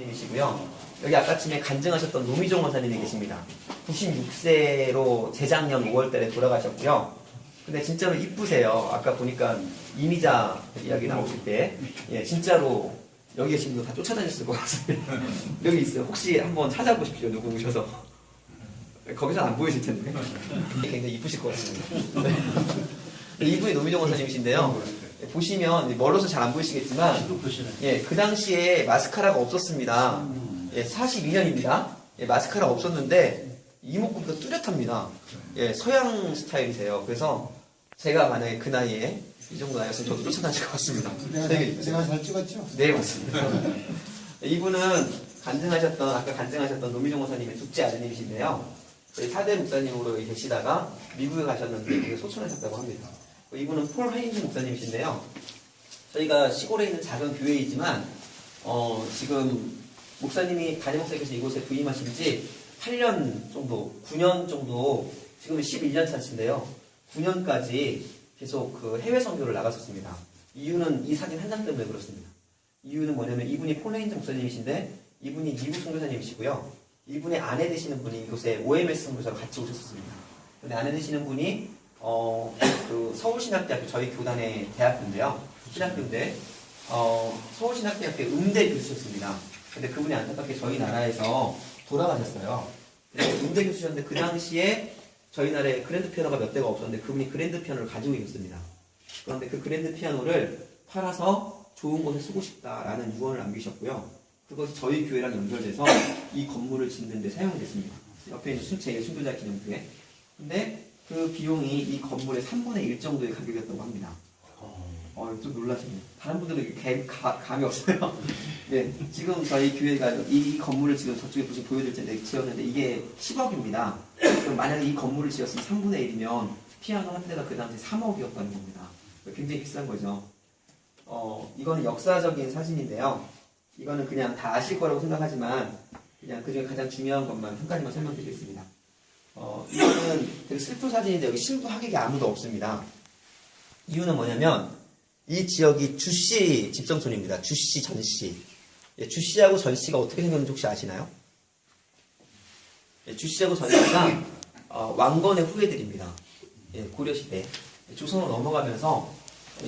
님이시고요. 여기 아까쯤에 간증하셨던 노미종 원사님이 계십니다. 96세로 재작년 5월달에 돌아가셨고요. 근데 진짜로 이쁘세요. 아까 보니까 이미자 이야기 나오실 때, 예, 진짜로 여기 계신 분다 쫓아다녔을 것 같습니다. 여기 있어요. 혹시 한번 찾아보십시오. 누구 오셔서. 거기서 안 보이실 텐데. 굉장히 이쁘실 것 같습니다. 네. 이분이 노미종 원사님이신데요. 보시면 멀어서 잘 안 보이시겠지만, 예, 그 당시에 마스카라가 없었습니다. 예, 42년입니다. 예, 마스카라 없었는데 이목구비가 뚜렷합니다. 예, 서양 스타일이세요. 그래서 제가 만약에 그 나이에 이 정도 나이였으면 저도 쫓아다닐 것 같습니다. 내가, 잘- 이쁘세요. 내가 잘 찍었죠? 네, 맞습니다. 이분은 간증하셨던, 아까 간증하셨던 노미종 목사님의 둘째 아드님이신데요. 저희 사대 목사님으로 계시다가 미국에 가셨는데 소천하셨다고 합니다. 이분은 폴 헤인즈 목사님이신데요. 저희가 시골에 있는 작은 교회이지만, 어, 지금 목사님이 담임 목사님께서 이곳에 부임하신 지 8년 정도, 9년 정도, 지금은 11년 차인데요. 9년까지 계속 그 해외 선교를 나갔었습니다. 이유는 이 사진 한 장 때문에 그렇습니다. 이유는 뭐냐면 이분이 폴레인즈 목사님이신데 이분이 미국 선교사님이시고요. 이분의 아내 되시는 분이 이곳에 OMS 선교사로 같이 오셨었습니다. 근데 아내 되시는 분이 어, 그 서울신학대학교 저희 교단의 대학교인데요. 신학교인데 어, 서울신학대학교 음대 교수셨습니다. 근데 그분이 안타깝게 저희 나라에서 돌아가셨어요. 근데 음대 교수셨는데 그 당시에 저희 나라에 그랜드 피아노가 몇 대가 없었는데 그분이 그랜드 피아노를 가지고 계셨습니다. 그런데 그 그랜드 피아노를 팔아서 좋은 곳에 쓰고 싶다라는 유언을 남기셨고요. 그것이 저희 교회랑 연결돼서 이 건물을 짓는 데 사용됐습니다. 옆에 있는 순체 순교자 기념교회. 근데 그 비용이 이 건물의 3분의 1 정도의 가격이었다고 합니다. 어, 좀 놀라시네요. 다른 분들은 이게 감, 감이 없어요. 네, 지금 저희 교회가 이 건물을 지금 저쪽에 보시 보여드릴 텐데 지었는데 이게 10억입니다. 그럼 만약에 이 건물을 지었으면 3분의 1이면 피아노 한 대가 그 당시 3억이었다는 겁니다. 굉장히 비싼 거죠. 어, 이거는 역사적인 사진인데요. 이거는 그냥 다 아실 거라고 생각하지만 그냥 그 중에 가장 중요한 것만 한 가지만 설명드리겠습니다. 어, 이거는 되게 슬픈 사진인데 여기 신부 하객이 아무도 없습니다. 이유는 뭐냐면 이 지역이 주씨 집성촌입니다. 주씨 전씨. 예, 주씨하고 전씨가 어떻게 생겼는지 혹시 아시나요? 예, 주씨하고 전씨가 어, 왕건의 후예들입니다. 예, 고려시대 조선으로 넘어가면서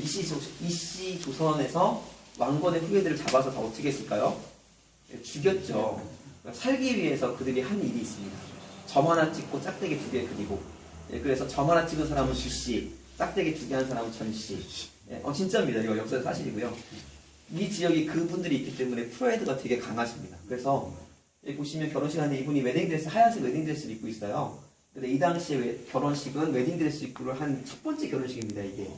이씨, 조, 이씨 조선에서 왕건의 후예들을 잡아서 다 어떻게 했을까요? 예, 죽였죠. 그러니까 살기 위해서 그들이 한 일이 있습니다. 점 하나 찍고 짝대기 두 개 그리고 예, 그래서 점 하나 찍은 사람은 주씨, 짝대기 두 개 한 사람은 전씨. 예, 어 진짜입니다. 이거 역사 사실이고요. 이 지역이 그분들이 있기 때문에 프라이드가 되게 강하십니다. 그래서 여기 보시면 결혼식 하는데 이분이 웨딩드레스 하얀색 웨딩드레스를 입고 있어요. 근데 이 당시에 웨- 결혼식은 웨딩드레스 입고를 한 첫 번째 결혼식입니다. 이게.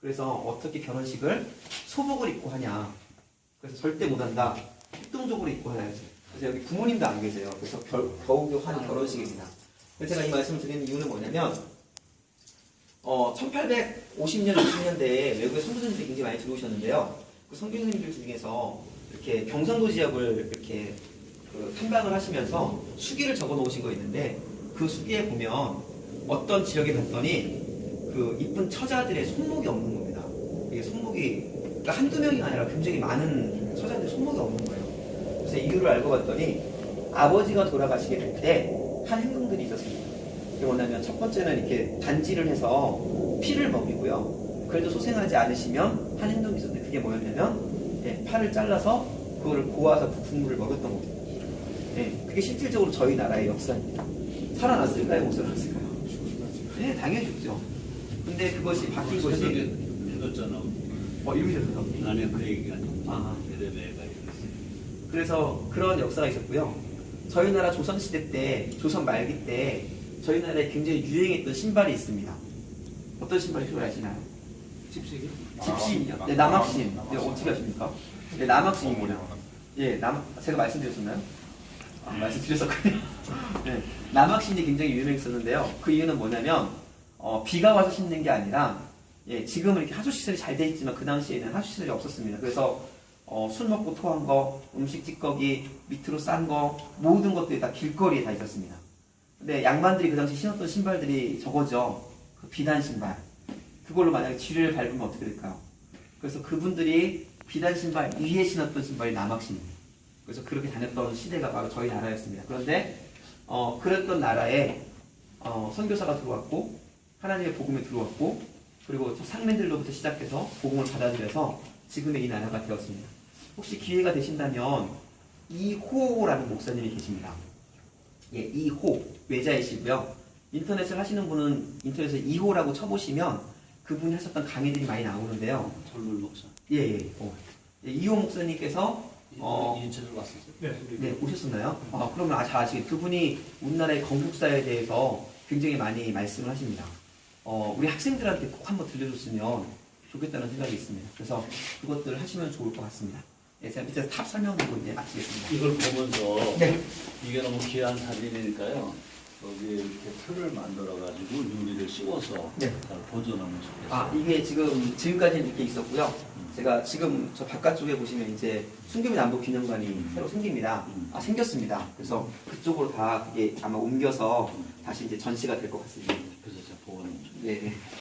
그래서 어떻게 결혼식을 소복을 입고 하냐. 그래서 절대 못한다. 협동적으로 입고 해야지. 그래서 여기 부모님도 안 계세요. 그래서 결, 겨우겨우 하는 결혼식입니다. 그래서 제가 이 말씀을 드리는 이유는 뭐냐면 어, 1850년, 60년대에 외국의 선교사님들이 굉장히 많이 들어오셨는데요. 그 선교사님들 중에서 이렇게 경상도 지역을 이렇게 그 탐방을 하시면서 수기를 적어 놓으신 거 있는데 그 수기에 보면 어떤 지역에 갔더니 그 이쁜 처자들의 손목이 없는 겁니다. 이게 손목이 그러니까 한두 명이 아니라 굉장히 많은 처자들의 손목이 없는 거예요. 그래서 이유를 알고 봤더니 아버지가 돌아가시게 될 때 한 행동들이 있었습니다. 이게 뭐냐면 첫 번째는 이렇게 단지를 해서 피를 먹이고요. 그래도 소생하지 않으시면 한 행동이 있었는데 그게 뭐였냐면 예, 팔을 잘라서 그거를 고아서 그 국물을 먹였던 겁니다. 예, 그게 실질적으로 저희 나라의 역사입니다. 살아났을까요? 못 살아났을까요? 네, 당연히 죽죠. 근데 그것이 바뀐 것이 해줬잖아. 어, 이루셨어요. 나는 그 얘기가 아. 베레베가 이랬어. 그래서 그런 역사가 있었고요. 저희 나라 조선시대 때, 조선 말기 때, 저희 나라에 굉장히 유행했던 신발이 있습니다. 어떤 신발인지 혹시 아시나요? 집시기? 집시인이요? 네, 남학신. 네, 어떻게 아십니까? 네, 남학신입니다. 예, 남, 제가 말씀드렸었나요? 아, 말씀드렸었군요. 네, 남학신이 굉장히 유명했었는데요. 그 이유는 뭐냐면, 어, 비가 와서 신는 게 아니라, 예, 지금은 이렇게 하수시설이 잘 돼 있지만 그 당시에는 하수시설이 없었습니다. 그래서, 어, 술 먹고 토한 거, 음식 찌꺼기, 밑으로 싼 거, 모든 것들이 다 길거리에 다 있었습니다. 근데 양반들이 그 당시 신었던 신발들이 저거죠. 그 비단 신발. 그걸로 만약에 쥐를 밟으면 어떻게 될까요? 그래서 그분들이 비단 신발 위에 신었던 신발이 남학신입니다. 그래서 그렇게 다녔던 시대가 바로 저희 나라였습니다. 그런데 어, 그랬던 나라에 어, 선교사가 들어왔고 하나님의 복음이 들어왔고 그리고 상맨들로부터 시작해서 복음을 받아들여서 지금의 이 나라가 되었습니다. 혹시 기회가 되신다면 이호라는 목사님이 계십니다. 예, 이호 외자이시고요. 인터넷을 하시는 분은 인터넷에 이호라고 쳐보시면 그분이 하셨던 강의들이 많이 나오는데요. 젊은 목사. 예, 예. 어. 예, 이호 목사님께서 어, 인천을 왔었어요? 네. 네, 오셨었나요? 아, 그러면 아, 잘 아시겠 그분이 우리나라의 건국사에 대해서 굉장히 많이 말씀을 하십니다. 어, 우리 학생들한테 꼭 한번 들려줬으면 좋겠다는 생각이 있습니다. 그래서 그것들을 하시면 좋을 것 같습니다. 예, 제가 밑에서 탑 설명드리고 이제 마치겠습니다. 이걸 보면서 네. 이게 너무 귀한 사진이니까요. 여기에 이렇게 틀을 만들어가지고 유리를 씌워서 네. 잘 보존하면 좋겠어요. 아, 이게 지금, 지금까지는 이렇게 있었고요. 제가 지금 저 바깥쪽에 보시면 이제 순교민 남북 기념관이 새로 생깁니다. 음. 아, 생겼습니다. 그래서 그쪽으로 다 그게 아마 옮겨서 다시 이제 전시가 될 것 같습니다. 그래서 제가 보관하면 좋겠어요. 네.